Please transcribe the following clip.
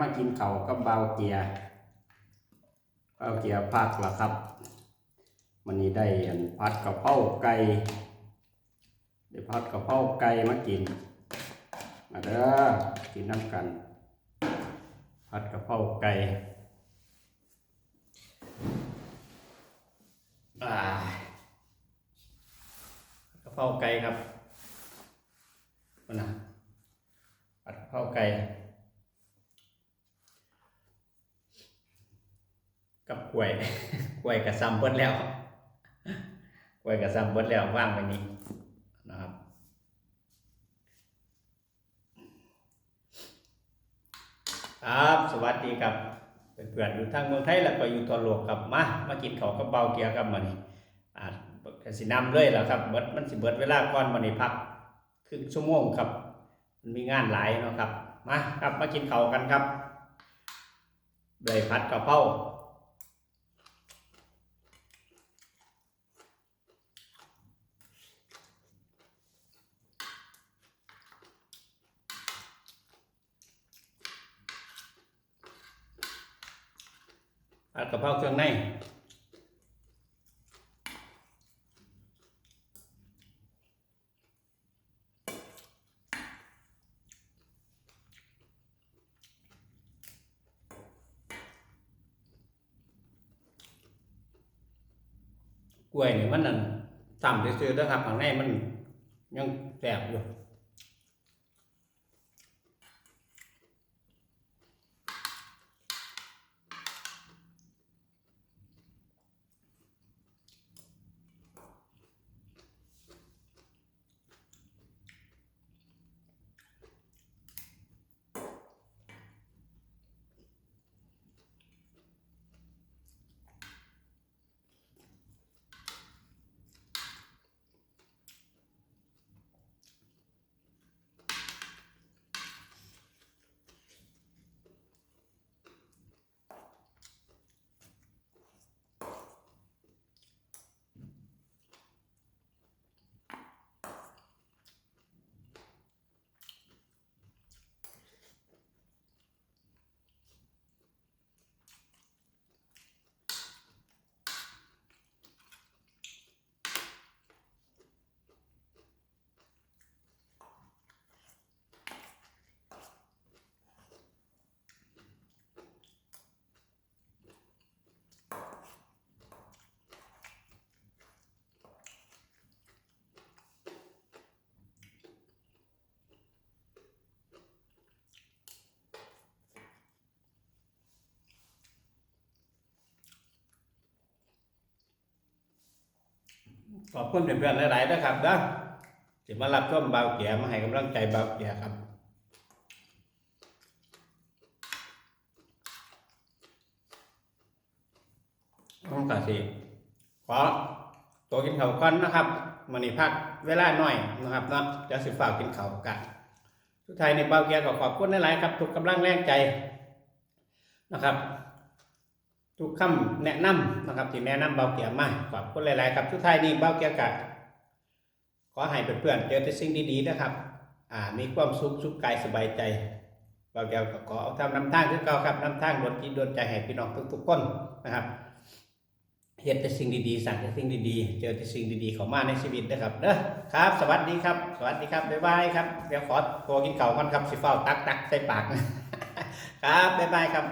มากินเขากับเบาเกียร์เบาเกียร์พักละครับวันนี้ได้อันพัดกะเพราไก่ได้พัดกะเพราไก่มากินมาเด้อกินน้ำกันพัดกะเพราไก่อ่ากะเพราไก่ครับนั่นนะผัดกะเพราไก่ กับกล้วยกล้วยกับซ้ำเบิดแล้วกล้วยกับซ้ำเบิดแล้วว่างไปนี้นะครับครับสวัสดีครับเพื่อนๆอยู่ทางเมืองไทยแล้วก็อยู่ทั่วโลกครับมามากินข้าวกับเบาเกียร์ครับมื้อนี้อ่าสินำเลยแล้วครับเบิดมันสิเบิดเวลาก่อนมื้อนี้พักครึ่งชั่วโมงครับ มันมีงานหลายเนาะครับมาครับมากินข้ากันครับเลยผัดกระเพรา ผัดกะเพราเครื่องในกล้วยนี่มันนั่นต่ำซื่อๆนะครับข้างในมันยังแสบอยู่ ขอบคุณเพื่อนๆหลายๆนะครับนะที่มารับชมเบาเกียมาให้กำลังใจเบาเกียครับต้องกาสิขอตัวกินเขาก่อนนะครับมันนี้พักเวลาหน่อยนะครับเนาะจะสิฝากกินเขากันสุดท้ายในเบาเกียก็ขอบคุณหลายๆครับทุกกำลังแรงใจนะครับ ทุกคำแนะนำนะครับที่แนะนำเบาเกียร์มาขอบคุณหลาย ๆ ครับทุกท้ายนี้เบาเกียร์กะขอให้เพื่อนๆเจอแต่สิ่งดี ๆ นะครับอ่ามีความสุขสุขกายสบายใจเบาเกียร์ก็ขอเอาทำนำทางคือเก่าครับนำทางดลจิตดลใจให้พี่น้องทุกๆคนนะครับเห็นแต่สิ่งดีๆสั่งแต่สิ่งดีๆ เจอแต่สิ่งดีๆเข้ามาในชีวิตนะครับเด้อครับ สวัสดีครับ สวัสดีครับ บ๊ายบายครับ เดี๋ยวขอตัวกินเก่าก่อนครับสิเฝ้าตักตักใส่ปาก ครับ บ๊ายบายครับ